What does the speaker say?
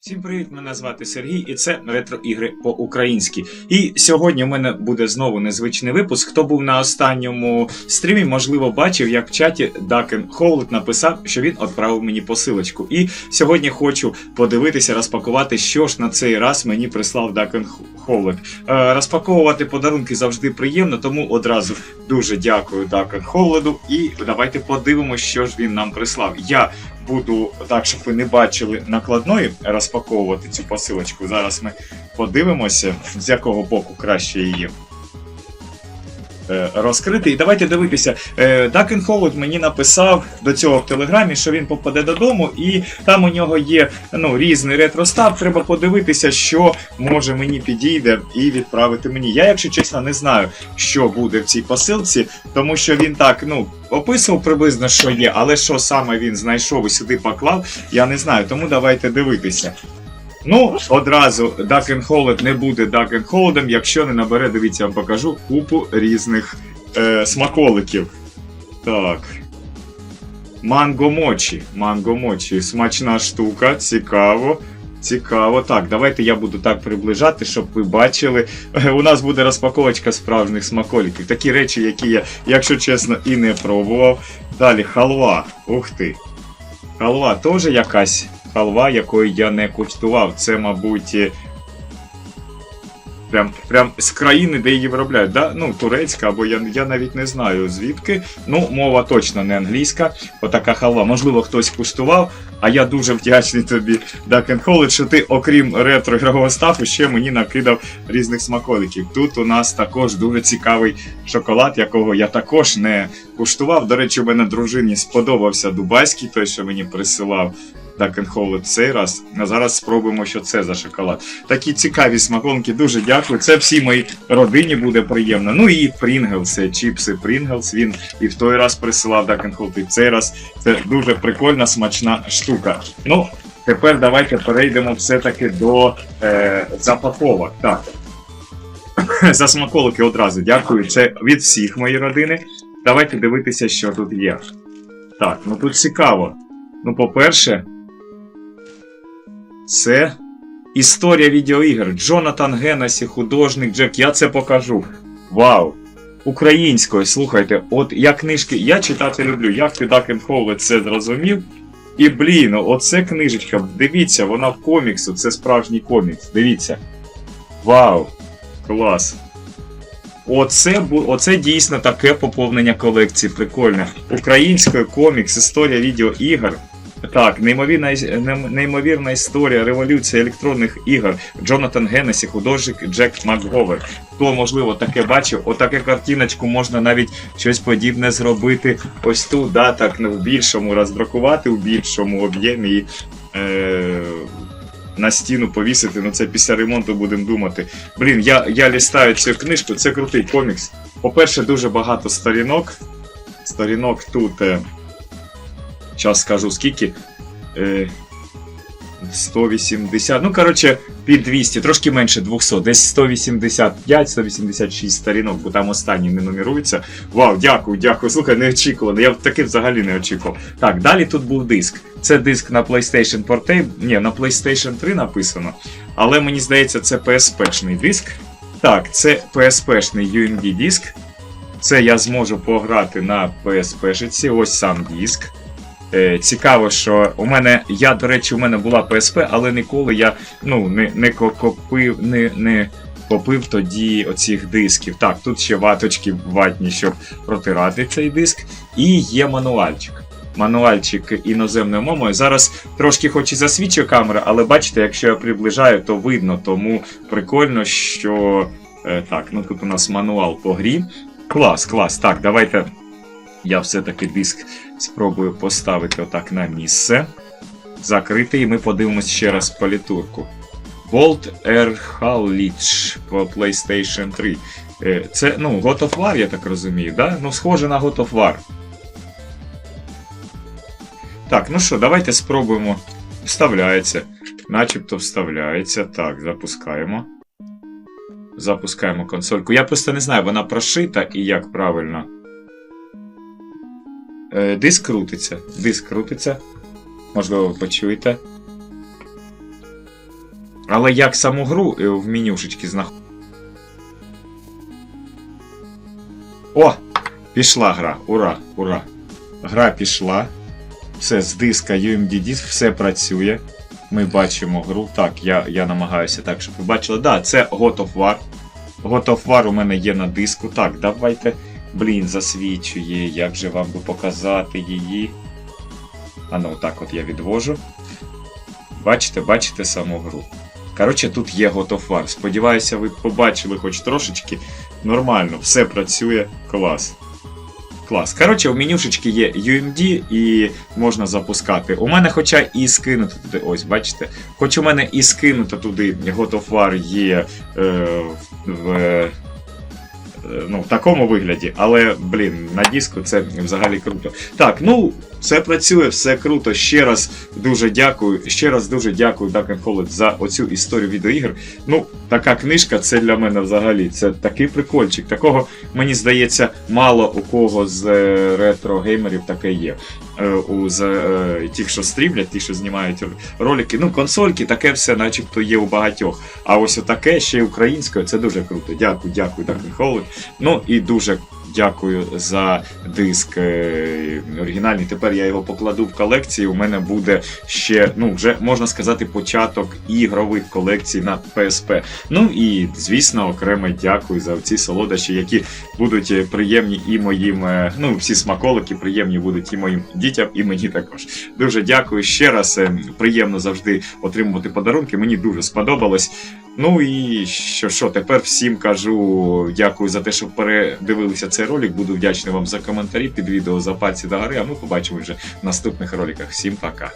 Всім привіт, мене звати Сергій, і це ретро-ігри по-українськи. І сьогодні у мене буде знову незвичний випуск. Хто був на останньому стрімі, можливо, бачив, як в чаті Дакен Хоулет написав, що він відправив мені посилочку. І сьогодні хочу подивитися, розпакувати, що ж на цей раз мені прислав Дакен Хоулет. Розпаковувати подарунки завжди приємно, тому одразу дуже дякую Дакен Хоуледу. І давайте подивимося, що ж він нам прислав. Я буду так, щоб ви не бачили накладної розпаковувати цю посилочку. Зараз ми подивимося, з якого боку краще її. Е, Розкрити. І давайте дивитися. Дакен Холод мені написав до цього в телеграмі, що він попаде додому, і там у нього є ну, різний ретростав. Треба подивитися, що може мені підійде і відправити мені. Я, якщо чесно, не знаю, що буде в цій посилці, тому що він так ну, описував приблизно, що є, але що саме він знайшов і сюди поклав, я не знаю. Тому давайте дивитися. Ну, одразу Duck Холод не буде Duck Холодом, якщо не набере, дивіться, я вам покажу купу різних е, смаколиків. Так. Манго мочі. Манго мочі. Смачна штука, цікаво. Цікаво. Так, давайте я буду так приближати, щоб ви бачили. Е, У нас буде розпаковочка справжніх смаколиків. Такі речі, які я, якщо чесно, і не пробував. Далі халва. Ух ти. Халва теж якась халва, якої я не куштував. Це, мабуть. е, Прям, прям з країни, де її виробляють. Да? Ну, турецька, або я, я навіть не знаю звідки. Ну, мова точно не англійська. Отака халва. Можливо, хтось куштував. А я дуже вдячний тобі, Duck Холод, що ти, окрім ретро-ігрового стафу, ще мені накидав різних смаколиків. Тут у нас також дуже цікавий шоколад, якого я також не куштував. До речі, у мене дружині сподобався дубайський, той, що мені присилав Холод цей раз. А зараз спробуємо, що це за шоколад. Такі цікаві смаколики, дуже дякую. Це всій моїй родині буде приємно. Ну і це чіпси Pringles. Він і в той раз присилав Холод, і цей раз. Це дуже прикольна, смачна штука. Ну, тепер давайте перейдемо все-таки до е, запаковок. Так. За смаколики одразу дякую. Це від всіх моєї родини. Давайте дивитися, що тут є. Так, ну тут цікаво. Ну, по-перше, це історія відеоігр. Джонатан Геннесі, художник Джек. Я це покажу. Вау! Українською, слухайте, от я книжки, я читати люблю, як ти Дакен Холлет це зрозумів. І блін, оце книжечка. Дивіться, вона в коміксу, це справжній комікс. Дивіться. Вау! Клас! Оце, оце дійсно таке поповнення колекції. Прикольне. Українською комікс, історія відеоігр. Так, неймовірна, неймовірна історія революції електронних ігор. Джонатан Геннесі, художник Джек Макговер. Хто, можливо, таке бачив, отаке картиночку можна навіть щось подібне зробити. Ось тут, да, так, ну, в більшому роздрукувати, у більшому об'ємі і е, на стіну повісити. Ну це після ремонту будемо думати. Блін, я, я лістаю цю книжку, це крутий комікс. По-перше, дуже багато сторінок. Сторінок тут. Е, Зараз скажу скільки. Е, 180. Ну, коротше, під 200, трошки менше 200, десь 185-186 сторінок, бо там останні не нумеруються. Вау, дякую, дякую. Слухай, неочікувано. Я таке взагалі не очікував. Так, далі тут був диск. Це диск на PlayStation Portable. Ні, на PlayStation 3 написано. Але мені здається, це PSP-шний диск. Так, це PSP-шний UMD диск. Це я зможу пограти на PSP-шиці. Ось сам диск. Е, цікаво, що у мене, я, до речі, у мене була PSP, але ніколи я ну, не, не копив, не, не копив тоді оцих дисків. Так, тут ще ваточки ватні, щоб протирати цей диск. І є мануальчик. Мануальчик іноземною мовою. Зараз трошки хоч і засвічує камера, але бачите, якщо я приближаю, то видно. Тому прикольно, що. Е, так, ну тут у нас мануал по грі. Клас, клас. Так, давайте я все-таки диск спробую поставити отак на місце. Закрити, і ми подивимось ще раз палітурку. Bolt Air Hallich по PlayStation 3. Е, Це, ну, God of War, я так розумію, да? Ну, схоже на God of War. Так, ну що, давайте спробуємо. Вставляється. Начебто вставляється. Так, запускаємо. Запускаємо консольку. Я просто не знаю, вона прошита і як правильно. Е, Диск крутиться. Диск крутиться. Можливо, ви почуєте. Але як саму гру е, в менюшечки знаходити. О! Пішла гра. Ура! Ура! Гра пішла. Все з диска UMD диск, все працює. Ми бачимо гру. Так, я, я намагаюся так, щоб ви бачили. Да, це God of War. God of War у мене є на диску. Так, давайте. Блін, засвічує. Як же вам би показати її? А ну, так от я відвожу. Бачите, бачите саму гру. Коротше, тут є War. Сподіваюся, ви побачили хоч трошечки. Нормально, все працює. Клас. Клас. Коротше, в менюшечки є UMD і можна запускати. У мене, хоча і скинуто туди, ось, бачите, хоч у мене і скинуто туди War є е, в, е, ну, в такому вигляді, але, блін, на диску це взагалі круто. Так, ну, все працює, все круто. Ще раз дуже дякую. Ще раз дуже дякую Duck College за оцю історію відеоігр. Ну, така книжка це для мене взагалі. Це такий прикольчик. Такого, мені здається, мало у кого з е, ретро-геймерів таке є. Е, У е, тих, що стрімлять, ті, що знімають ролики. Ну, консольки, таке все, начебто, є у багатьох. А ось таке ще й українською, це дуже круто. Дякую, дякую, так, Михайло. Ну і дуже дякую за диск е, оригінальний. Тепер я його покладу в колекцію. У мене буде ще, ну, вже можна сказати, початок ігрових колекцій на PSP. Ну і звісно, окремо дякую за ці солодощі, які будуть е, приємні і моїм. е, Ну, всі смаколики приємні будуть і моїм дітям, і мені також. Дуже дякую ще раз. Приємно завжди отримувати подарунки. Мені дуже сподобалось. Ну і що, що тепер всім кажу дякую за те, що передивилися цей ролик. Буду вдячний вам за коментарі під відео за пальці до гори. А ми побачимо вже в наступних роликах. Всім пока.